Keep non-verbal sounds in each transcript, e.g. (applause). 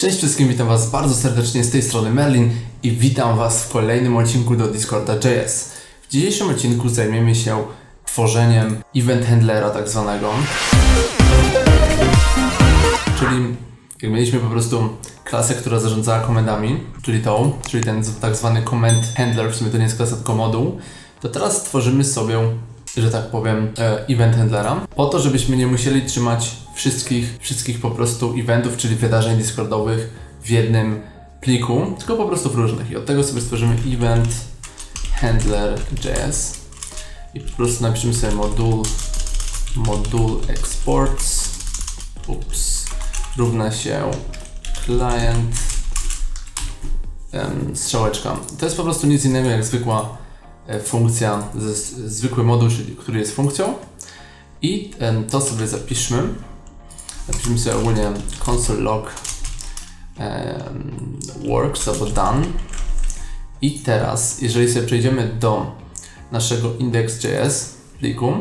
Cześć wszystkim, witam Was bardzo serdecznie z tej strony Merlin i witam Was w kolejnym odcinku do Discorda.js. W dzisiejszym odcinku zajmiemy się tworzeniem event handlera tak zwanego. Czyli jak mieliśmy po prostu klasę, która zarządzała komendami, czyli tą, czyli ten tak zwany command handler, w sumie to nie jest klasa, tylko moduł, to teraz stworzymy sobie, że tak powiem, e, event handlera, po to, żebyśmy nie musieli trzymać wszystkich, wszystkich po prostu eventów, czyli wydarzeń Discordowych w jednym pliku, tylko po prostu w różnych. I od tego sobie stworzymy event handler.js i po prostu napiszemy sobie moduł moduł exports ups, równa się client em, strzałeczka. To jest po prostu nic innego jak zwykła funkcja, z, z, zwykły moduł, który jest funkcją. I to sobie zapiszmy. Napiszmy sobie ogólnie console log works albo done. I teraz, jeżeli sobie przejdziemy do naszego index.js pliku,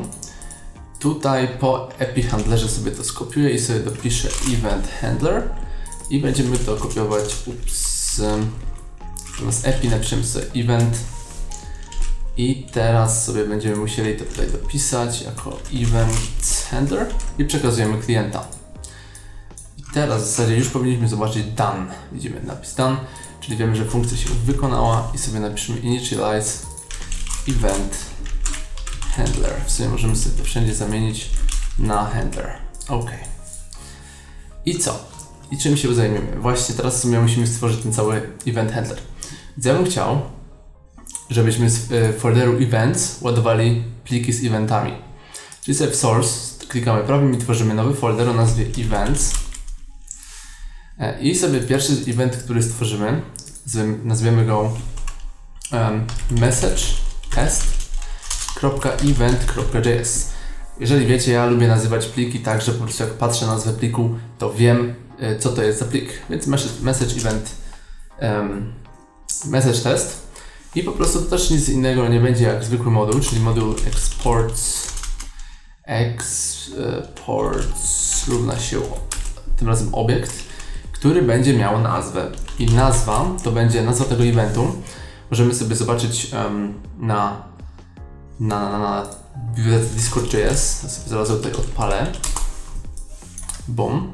Tutaj po epi handlerze sobie to skopiuję i sobie dopiszę event handler. I będziemy to kopiować ups, zamiast epi napiszemy sobie event i teraz sobie będziemy musieli to tutaj dopisać jako event handler i przekazujemy klienta. I teraz w zasadzie już powinniśmy zobaczyć done. Widzimy napis done, czyli wiemy, że funkcja się wykonała i sobie napiszemy initialize event handler. W sumie możemy sobie to wszędzie zamienić na handler. Ok. I co? I czym się zajmiemy? Właśnie teraz w sumie musimy stworzyć ten cały event handler. Więc ja bym chciał, żebyśmy z e, folderu events ładowali pliki z eventami. Czyli sobie w source klikamy prawym i tworzymy nowy folder o nazwie events. E, I sobie pierwszy event, który stworzymy, nazwiemy go message test .event.js. Jeżeli wiecie, ja lubię nazywać pliki tak, że po prostu jak patrzę na nazwę pliku, to wiem, y, co to jest za plik. Więc message, event, message test. I po prostu to też nic innego nie będzie jak zwykły moduł, czyli moduł exports, exports równa się tym razem obiekt, który będzie miał nazwę. I nazwa to będzie nazwa tego eventu. Możemy sobie zobaczyć em, na na, na, na Discord.js. Zaraz tutaj odpalę. Bum.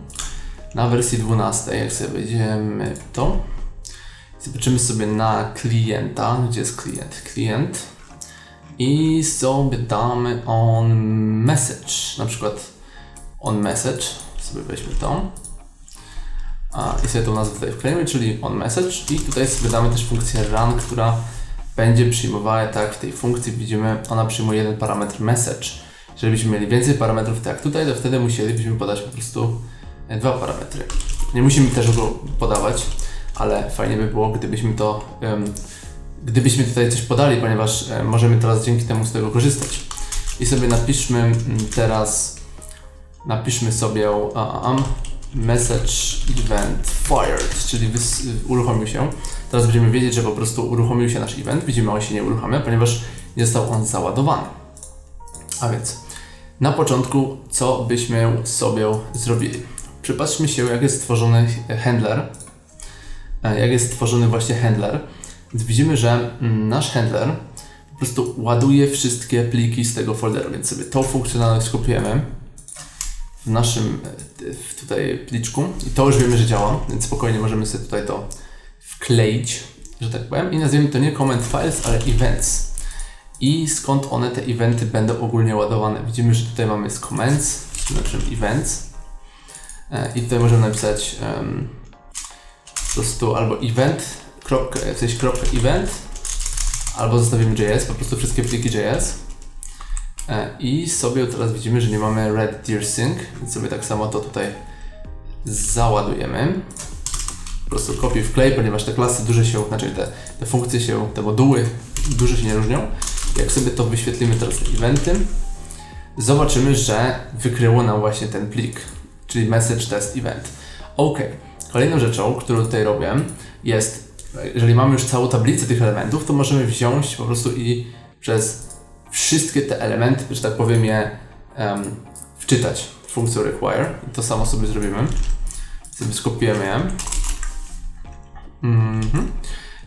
Na wersji 12, jak sobie wejdziemy to, zobaczymy sobie na klienta, gdzie jest klient, klient. I sobie damy on message, na przykład on message, sobie weźmy to. A, i sobie tą nazwę tutaj wklejmy, czyli on message. I tutaj sobie damy też funkcję run, która będzie przyjmowała, tak w tej funkcji. Widzimy, ona przyjmuje jeden parametr message. Jeżeli byśmy mieli więcej parametrów, tak jak tutaj, to wtedy musielibyśmy podać po prostu dwa parametry. Nie musimy też go podawać, ale fajnie by było, gdybyśmy to, gdybyśmy tutaj coś podali, ponieważ możemy teraz dzięki temu z tego korzystać. I sobie napiszmy mm, teraz, napiszmy sobie um, message event fired, czyli uruchomił się. Teraz będziemy wiedzieć, że po prostu uruchomił się nasz event. Widzimy, on się nie uruchamia, ponieważ nie został on załadowany. A więc na początku, co byśmy sobie zrobili? Przypatrzmy się, jak jest stworzony handler. Jak jest stworzony właśnie handler. Więc widzimy, że mm, nasz handler po prostu ładuje wszystkie pliki z tego folderu, więc sobie tą funkcjonalność skopiujemy w naszym e, w tutaj pliczku i to już wiemy, że działa, więc spokojnie możemy sobie tutaj to wkleić, że tak powiem i nazwiemy to nie comment files, ale events. I skąd one, te eventy będą ogólnie ładowane? Widzimy, że tutaj mamy z comments, znaczy events E, i tutaj możemy napisać po prostu albo event, kropka, w sensie kropka event, albo zostawimy JS, po prostu wszystkie pliki JS. E, I sobie teraz widzimy, że nie mamy red deer sync, więc sobie tak samo to tutaj załadujemy. Po prostu kopiuj wklej, ponieważ te klasy duże się, znaczy te, te funkcje się, te moduły duże się nie różnią. Jak sobie to wyświetlimy teraz te eventy, zobaczymy, że wykryło nam właśnie ten plik, czyli message test event. Ok, kolejną rzeczą, którą tutaj robię jest, jeżeli mamy już całą tablicę tych elementów, to możemy wziąć po prostu i przez wszystkie te elementy, że tak powiem, je em, wczytać funkcją require. I to samo sobie zrobimy. Sobie skopiujemy je. Mhm.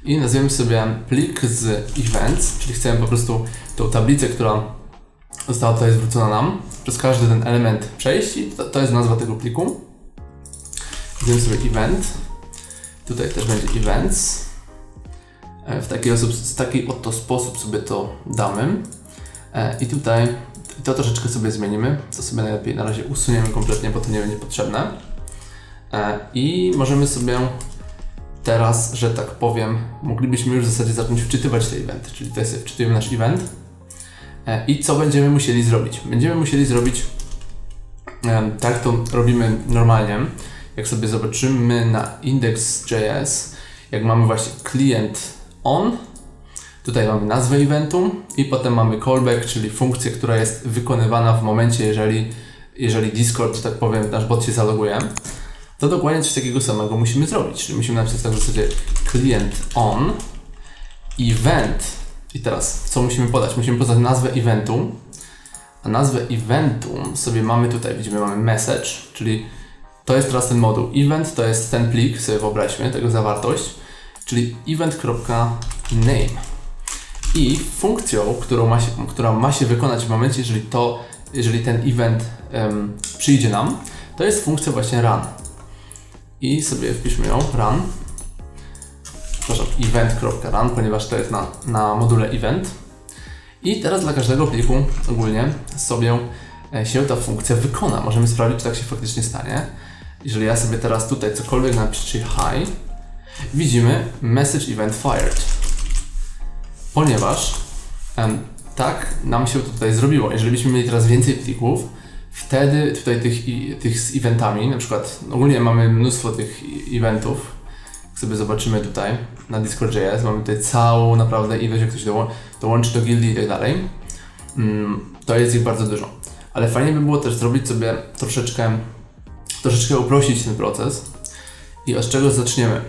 I nazwiemy sobie plik z events, czyli chcemy po prostu tą tablicę, która została tutaj zwrócona nam, przez każdy ten element przejść i to, to jest nazwa tego pliku. Nazwiemy sobie event. Tutaj też będzie events. E, W taki, osób, w taki oto sposób sobie to damy. E, I tutaj to troszeczkę sobie zmienimy. To sobie najlepiej na razie usuniemy kompletnie, bo to nie będzie potrzebne. E, I możemy sobie teraz, że tak powiem, moglibyśmy już w zasadzie zacząć wczytywać te eventy. Czyli tutaj sobie wczytujemy nasz event. I co będziemy musieli zrobić? Będziemy musieli zrobić tak to robimy normalnie. Jak sobie zobaczymy na index.js, jak mamy właśnie klient on, tutaj mamy nazwę eventu i potem mamy callback, czyli funkcję, która jest wykonywana w momencie, jeżeli, jeżeli Discord, że tak powiem, nasz bot się zaloguje. To dokładnie coś takiego samego musimy zrobić. Czyli musimy napisać tak w zasadzie client on event. I teraz co musimy podać? Musimy podać nazwę eventu. A nazwę eventu sobie mamy tutaj, widzimy, mamy message, czyli to jest teraz ten moduł. Event to jest ten plik, sobie wyobraźmy, tego zawartość, czyli event.name. I funkcją, którą ma się, która ma się wykonać w momencie, jeżeli to, jeżeli ten event em, przyjdzie nam, to jest funkcja właśnie run. I sobie wpiszmy ją, run. Przepraszam, event.run, ponieważ to jest na, na module event. I teraz dla każdego pliku ogólnie sobie e, się ta funkcja wykona. Możemy sprawdzić, czy tak się faktycznie stanie. Jeżeli ja sobie teraz tutaj cokolwiek napiszę, hi, widzimy message event fired. Ponieważ em, tak nam się tutaj zrobiło. Jeżeli byśmy mieli teraz więcej plików, wtedy tutaj tych, tych z eventami, na przykład ogólnie mamy mnóstwo tych eventów, sobie zobaczymy tutaj na Discord.js, mamy tutaj całą naprawdę ilość, jak ktoś doło- dołączy do gildii i tak dalej, mm, to jest ich bardzo dużo. Ale fajnie by było też zrobić sobie troszeczkę, troszeczkę uprościć ten proces i od czego zaczniemy.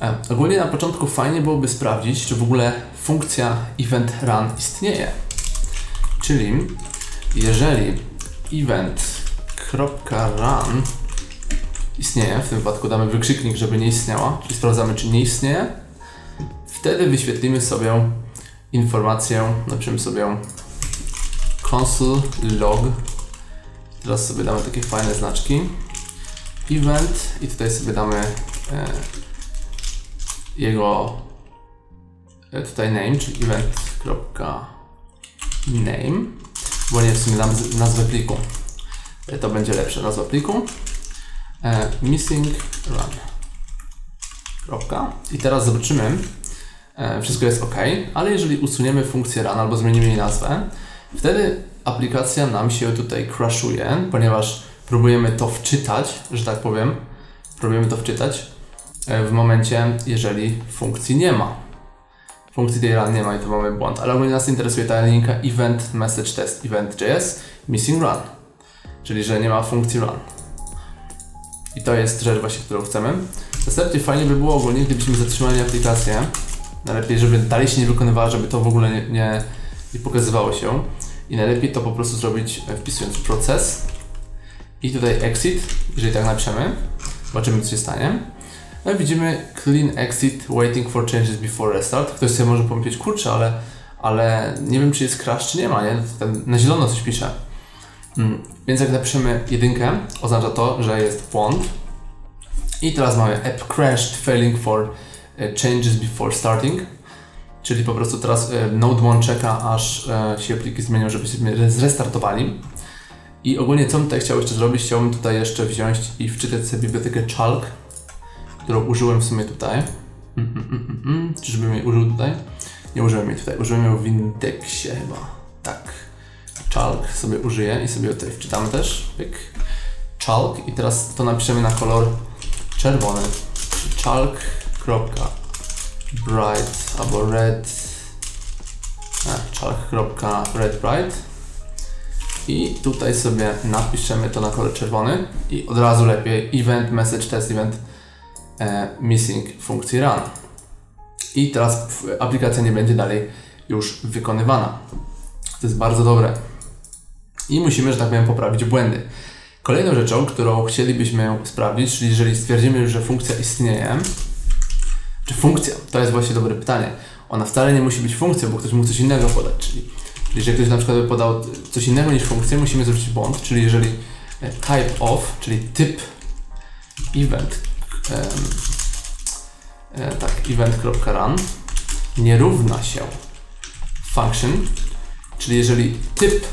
E, Ogólnie na początku fajnie byłoby sprawdzić, czy w ogóle funkcja event run istnieje. Czyli jeżeli event.run istnieje, w tym wypadku damy wykrzyknik, żeby nie istniała, czyli sprawdzamy, czy nie istnieje, wtedy wyświetlimy sobie informację, napiszemy sobie console log. Teraz sobie damy takie fajne znaczki. Event i tutaj sobie damy e, jego e, tutaj name, czyli event.name, bo nie w sumie naz- nazwę pliku. E, To będzie lepsze nazwa pliku. E, missing run. Kropka. I teraz zobaczymy. E, wszystko jest ok, ale jeżeli usuniemy funkcję run albo zmienimy jej nazwę, wtedy aplikacja nam się tutaj crashuje, ponieważ próbujemy to wczytać, że tak powiem. Próbujemy to wczytać e, w momencie, jeżeli funkcji nie ma. Funkcji tej run nie ma i to mamy błąd, ale ogólnie nas interesuje ta linka event message test event.js missing run, czyli że nie ma funkcji run. I to jest rzecz właśnie, którą chcemy. Następnie fajnie by było ogólnie, gdybyśmy zatrzymali aplikację. Najlepiej, żeby dalej się nie wykonywała, żeby to w ogóle nie, nie, nie pokazywało się. I najlepiej to po prostu zrobić e, wpisując proces i tutaj exit, jeżeli tak napiszemy. Zobaczymy, co się stanie. No i widzimy clean exit, waiting for changes before restart. Ktoś sobie może pomyśleć, kurczę, ale, ale nie wiem, czy jest crash, czy nie ma, nie? Na zielono coś pisze. Mm, Więc jak napiszemy jedynkę, oznacza to, że jest błąd. I teraz mamy app crashed, failing for e, changes before starting. Czyli po prostu teraz e, Node1 czeka, aż e, się pliki zmienią, żebyśmy zrestartowali. I ogólnie co bym tutaj chciał jeszcze zrobić? Chciałbym tutaj jeszcze wziąć i wczytać sobie bibliotekę Chalk, którą użyłem w sumie tutaj. Mm, (laughs) mm. Czyżbym jej użył tutaj? Nie użyłem jej tutaj, użyłem ją w indeksie chyba. Tak. Chalk sobie użyję i sobie tutaj wczytamy też. Pyk. Chalk i teraz to napiszemy na kolor czerwony. Chalk.bright albo red. A, chalk.red bright. I tutaj sobie napiszemy to na kolor czerwony i od razu lepiej event message test event e, missing funkcji run. I teraz aplikacja nie będzie dalej już wykonywana. To jest bardzo dobre. I musimy, że tak powiem, poprawić błędy. Kolejną rzeczą, którą chcielibyśmy sprawdzić, czyli jeżeli stwierdzimy że funkcja istnieje, czy funkcja? To jest właśnie dobre pytanie. Ona wcale nie musi być funkcją, bo ktoś mógł coś innego podać, czyli, czyli jeżeli ktoś na przykład by podał coś innego niż funkcję, musimy zwrócić błąd, czyli jeżeli e, type of, czyli typ event, e, tak, event.run nie równa się function, czyli jeżeli typ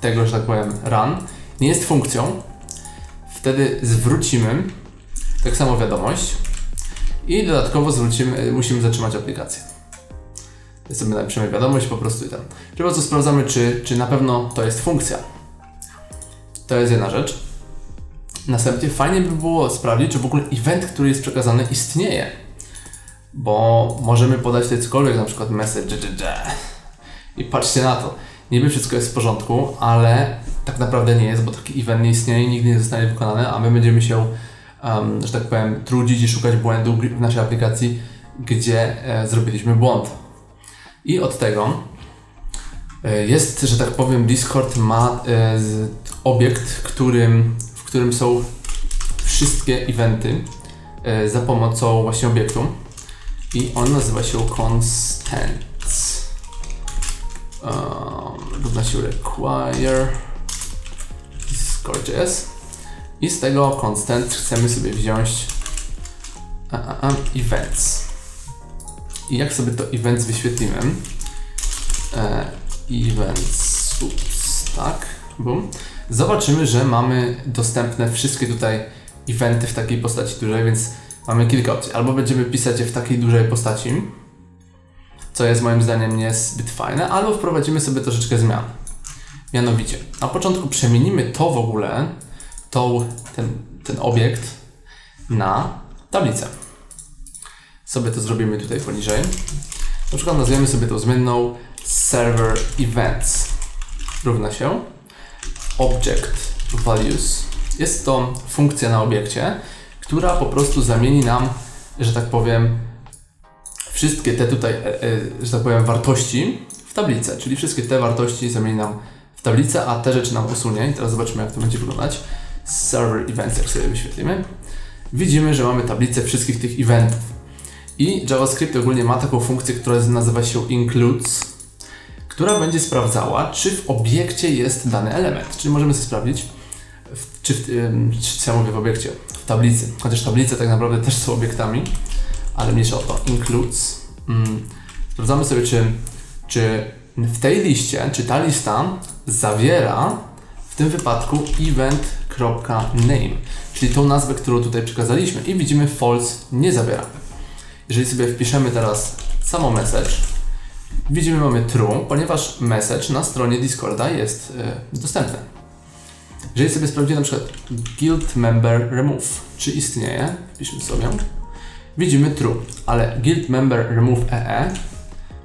tego, że tak powiem, run nie jest funkcją, wtedy zwrócimy tak samo wiadomość i dodatkowo zwrócimy, musimy zatrzymać aplikację. Sobie napiszemy wiadomość po prostu i tam. Po prostu sprawdzamy, czy, czy na pewno to jest funkcja. To jest jedna rzecz. Następnie fajnie by było sprawdzić, czy w ogóle event, który jest przekazany, istnieje. Bo możemy podać tutaj cokolwiek, na przykład message, i patrzcie na to. Niby wszystko jest w porządku, ale tak naprawdę nie jest, bo taki event nie istnieje, nigdy nie zostanie wykonany, a my będziemy się, um, że tak powiem, trudzić i szukać błędu w naszej aplikacji, gdzie e, zrobiliśmy błąd. I od tego e, jest, że tak powiem, Discord ma e, z, obiekt, którym, w którym są wszystkie eventy e, za pomocą właśnie obiektu i on nazywa się Constants. Um, równa się require Discord.js i z tego constant chcemy sobie wziąć a, a, a, events. I jak sobie to events wyświetlimy? E, events, ups, tak, boom. Zobaczymy, że mamy dostępne wszystkie tutaj eventy w takiej postaci dużej, więc mamy kilka opcji. Albo będziemy pisać je w takiej dużej postaci, co jest moim zdaniem niezbyt fajne, albo wprowadzimy sobie troszeczkę zmian. Mianowicie, na początku przemienimy to w ogóle, tą, ten, ten obiekt na tablicę. Sobie to zrobimy tutaj poniżej. Na przykład nazwiemy sobie tą zmienną server events równa się object values. Jest to funkcja na obiekcie, która po prostu zamieni nam, że tak powiem, wszystkie te tutaj, e, e, że tak powiem, wartości w tablicę. Czyli wszystkie te wartości zamieni nam w tablicę, a te rzeczy nam usunie. I teraz zobaczymy, jak to będzie wyglądać. Server events, jak sobie wyświetlimy. Widzimy, że mamy tablicę wszystkich tych eventów. I JavaScript ogólnie ma taką funkcję, która nazywa się includes, która będzie sprawdzała, czy w obiekcie jest dany element. Czyli możemy sobie sprawdzić, w, czy, w, czy co ja mówię w obiekcie, w tablicy. Chociaż tablice tak naprawdę też są obiektami, ale mniejsza o to. Includes. Mm. Sprawdzamy sobie, czy, czy w tej liście, czy ta lista zawiera w tym wypadku event.name, czyli tą nazwę, którą tutaj przekazaliśmy i widzimy false nie zawiera. Jeżeli sobie wpiszemy teraz samo message, widzimy mamy true, ponieważ message na stronie Discorda jest y, dostępny. Jeżeli sobie sprawdzimy na przykład guild member remove, czy istnieje, wpiszmy sobie, widzimy true, ale guild member remove ee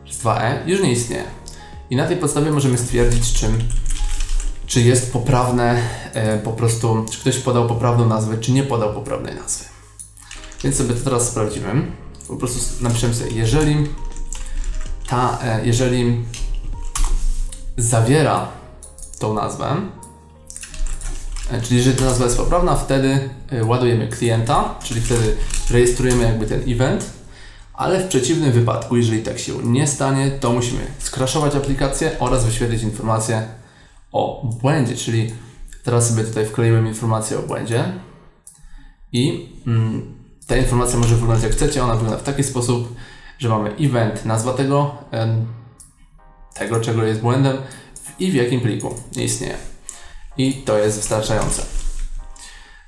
przez 2e już nie istnieje. I na tej podstawie możemy stwierdzić, czy, czy jest poprawne, e, po prostu, czy ktoś podał poprawną nazwę, czy nie podał poprawnej nazwy. Więc sobie to teraz sprawdzimy. Po prostu napiszemy sobie, jeżeli ta, e, jeżeli zawiera tą nazwę, e, czyli jeżeli ta nazwa jest poprawna, wtedy ładujemy klienta, czyli wtedy rejestrujemy jakby ten event, ale w przeciwnym wypadku, jeżeli tak się nie stanie, to musimy skraszować aplikację oraz wyświetlić informację o błędzie, czyli teraz sobie tutaj wkleiłem informację o błędzie i mm, ta informacja może wyglądać jak chcecie, ona wygląda w taki sposób, że mamy event, nazwa tego, tego czego jest błędem i w jakim pliku nie istnieje. I to jest wystarczające.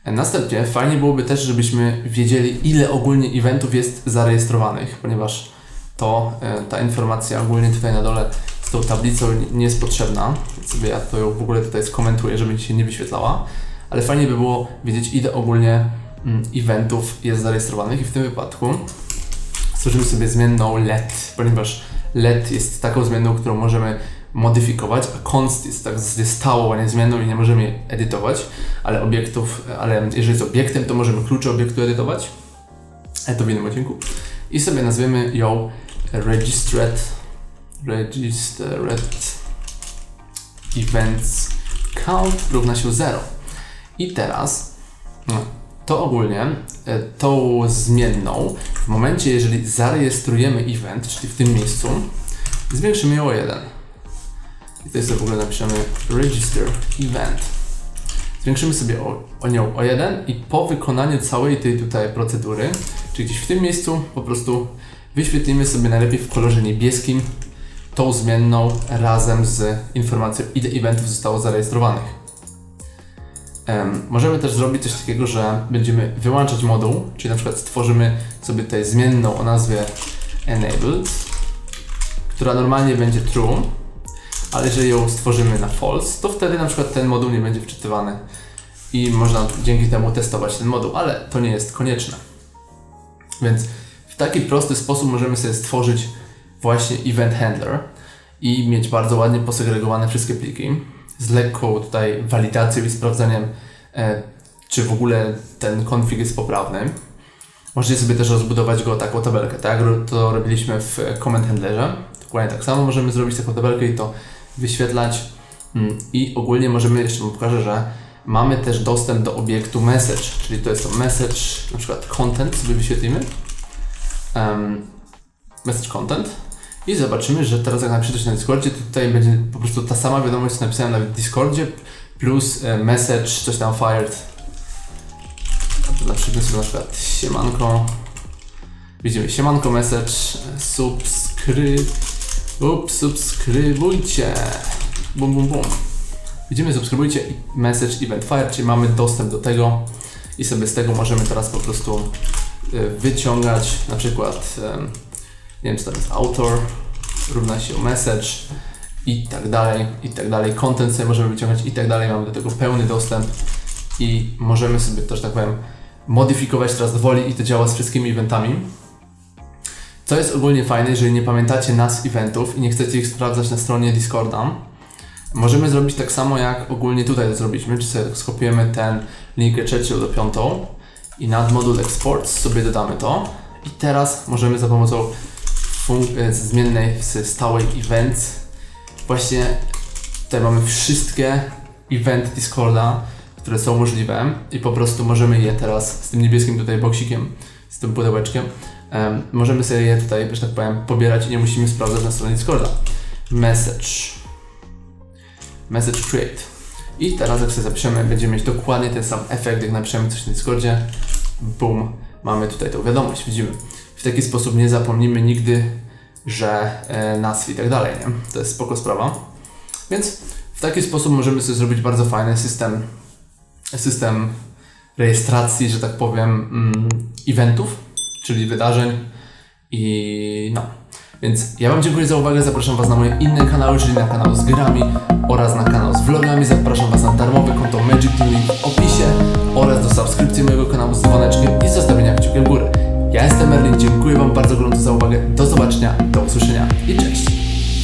Następnie fajnie byłoby też, żebyśmy wiedzieli, ile ogólnie eventów jest zarejestrowanych, ponieważ to, e, ta informacja ogólnie tutaj na dole tą tablicą nie jest potrzebna, sobie ja to ją w ogóle tutaj skomentuję, żeby się nie wyświetlała, ale fajnie by było wiedzieć, ile ogólnie mm, eventów jest zarejestrowanych i w tym wypadku stworzymy sobie zmienną let, ponieważ let jest taką zmienną, którą możemy modyfikować, a const jest tak jest stałą, a nie zmienną i nie możemy jej edytować, ale obiektów, ale jeżeli jest obiektem, to możemy klucze obiektu edytować, ale to w innym odcinku. I sobie nazwiemy ją registered, registered events count równa się 0. I teraz no, to ogólnie e, tą zmienną w momencie, jeżeli zarejestrujemy event, czyli w tym miejscu, zwiększymy ją o 1. I tutaj sobie w ogóle napiszemy register event. Zwiększymy sobie o, o nią o 1 i po wykonaniu całej tej tutaj procedury, czyli gdzieś w tym miejscu, po prostu wyświetlimy sobie najlepiej w kolorze niebieskim tą zmienną razem z informacją, ile eventów zostało zarejestrowanych. Em, możemy też zrobić coś takiego, że będziemy wyłączać moduł, czyli na przykład stworzymy sobie tutaj zmienną o nazwie enabled, która normalnie będzie true, ale jeżeli ją stworzymy na false, to wtedy na przykład ten moduł nie będzie wczytywany i można dzięki temu testować ten moduł, ale to nie jest konieczne. Więc w taki prosty sposób możemy sobie stworzyć właśnie event handler i mieć bardzo ładnie posegregowane wszystkie pliki z lekką tutaj walidacją i sprawdzeniem, e, czy w ogóle ten konfig jest poprawny. Możecie sobie też rozbudować go taką tabelkę, tak to robiliśmy w comment handlerze. Dokładnie tak samo możemy zrobić taką tabelkę i to wyświetlać. Mm, I ogólnie możemy, jeszcze Wam pokażę, że mamy też dostęp do obiektu message, czyli to jest to message, na przykład content sobie wyświetlimy. Um, message content i zobaczymy, że teraz jak napiszę coś na Discordzie, to tutaj będzie po prostu ta sama wiadomość, co napisałem w Discordzie, plus e, message, coś tam fired. To na przykład sobie na przykład siemanko. Widzimy siemanko message, e, subskryb, up, subskrybujcie. Bum, bum, bum. Widzimy subskrybujcie message event fire, czyli mamy dostęp do tego i sobie z tego możemy teraz po prostu e, wyciągać na przykład nie wiem, co tam jest autor, równa się message i tak dalej, i tak dalej. Content sobie możemy wyciągać i tak dalej. Mamy do tego pełny dostęp i możemy sobie też, tak powiem, modyfikować teraz do woli i to działa z wszystkimi eventami. Co jest ogólnie fajne, jeżeli nie pamiętacie nazw eventów i nie chcecie ich sprawdzać na stronie Discorda, możemy zrobić tak samo jak ogólnie tutaj to zrobiliśmy, czy sobie skopiujemy ten linkę trzecią do piątą i nad moduł exports sobie dodamy to i teraz możemy za pomocą e, zmiennej z stałej events. Właśnie tutaj mamy wszystkie eventy Discorda, które są możliwe i po prostu możemy je teraz z tym niebieskim tutaj boksikiem, z tym pudełeczkiem, em, możemy sobie je tutaj, że tak powiem, pobierać i nie musimy sprawdzać na stronie Discorda. Message. Message create. I teraz jak sobie zapiszemy, będziemy mieć dokładnie ten sam efekt, jak napiszemy coś na Discordzie. Boom, mamy tutaj tą wiadomość, widzimy. W taki sposób nie zapomnimy nigdy, że e, nazw i tak dalej, nie? To jest spoko sprawa. Więc w taki sposób możemy sobie zrobić bardzo fajny system, system rejestracji, że tak powiem, mm, eventów, czyli wydarzeń i no. Więc ja Wam dziękuję za uwagę, zapraszam Was na moje inne kanały, czyli na kanał z grami oraz na kanał z vlogami. Zapraszam Was na darmowe konto Magic Link w opisie oraz do subskrypcji mojego kanału z dzwoneczkiem i zostawienia kciukiem w górę. Ja jestem Merlin, dziękuję Wam bardzo gorąco za uwagę, do zobaczenia, do usłyszenia i cześć!